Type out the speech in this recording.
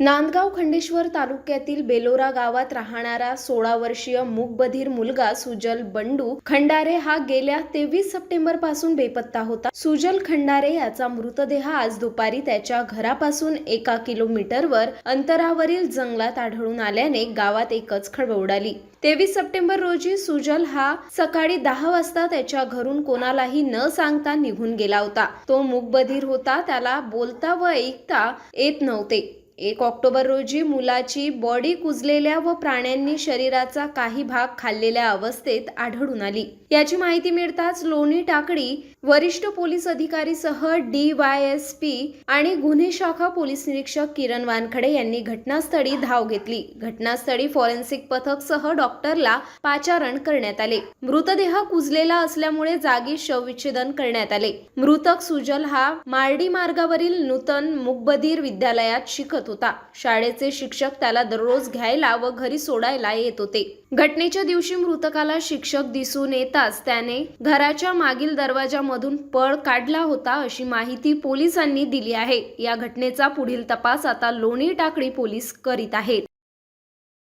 नांदगाव खंडेश्वर तालुक्यातील बेलोरा गावात राहणारा सोळा वर्षीय मूकबधीर मुलगा सुजल बंडू खंडारे हा गेल्या तेवीस सप्टेंबरपासून बेपत्ता होता. सुजल खंडारे याचा मृतदेह आज दुपारी त्याच्या घरापासून एका किलोमीटरवर अंतरावरील जंगलात आढळून आल्याने गावात एकच खळबळ उडाली. तेवीस सप्टेंबर रोजी सुजल हा सकाळी दहा वाजता त्याच्या घरून कोणालाही न सांगता निघून गेला होता. तो मूकबधीर होता त्याला बोलता व ऐकता येत नव्हते. एक ऑक्टोबर रोजी मुलाची बॉडी कुजलेल्या व प्राण्यांनी शरीराचा काही भाग खाल्लेल्या अवस्थेत आढळून आली. याची माहिती मिळताच लोणी टाकडी वरिष्ठ पोलीस अधिकारीसह डी वाय एस पी आणि गुन्हे शाखा पोलीस निरीक्षक किरण वानखडे यांनी घटनास्थळी धाव घेतली. घटनास्थळी फॉरेन्सिक पथक सह डॉक्टरला पाचारण करण्यात आले. मृतदेह कुजलेला असल्यामुळे जागी शवविच्छेदन करण्यात आले. मृतक सुजल हा मार्डी मार्गावरील नूतन मुकबधीर विद्यालयात शिकत होता. शाळेचे शिक्षक त्याला दररोज घ्यायला व घरी सोडायला येत होते. घटनेच्या दिवशी मृतकाला शिक्षक दिसून येताच त्याने घराच्या मागील दरवाजामधून पळ काढला होता अशी माहिती पोलिसांनी दिली आहे. या घटनेचा पुढील तपास आता लोणी टाकळी पोलीस करीत आहेत.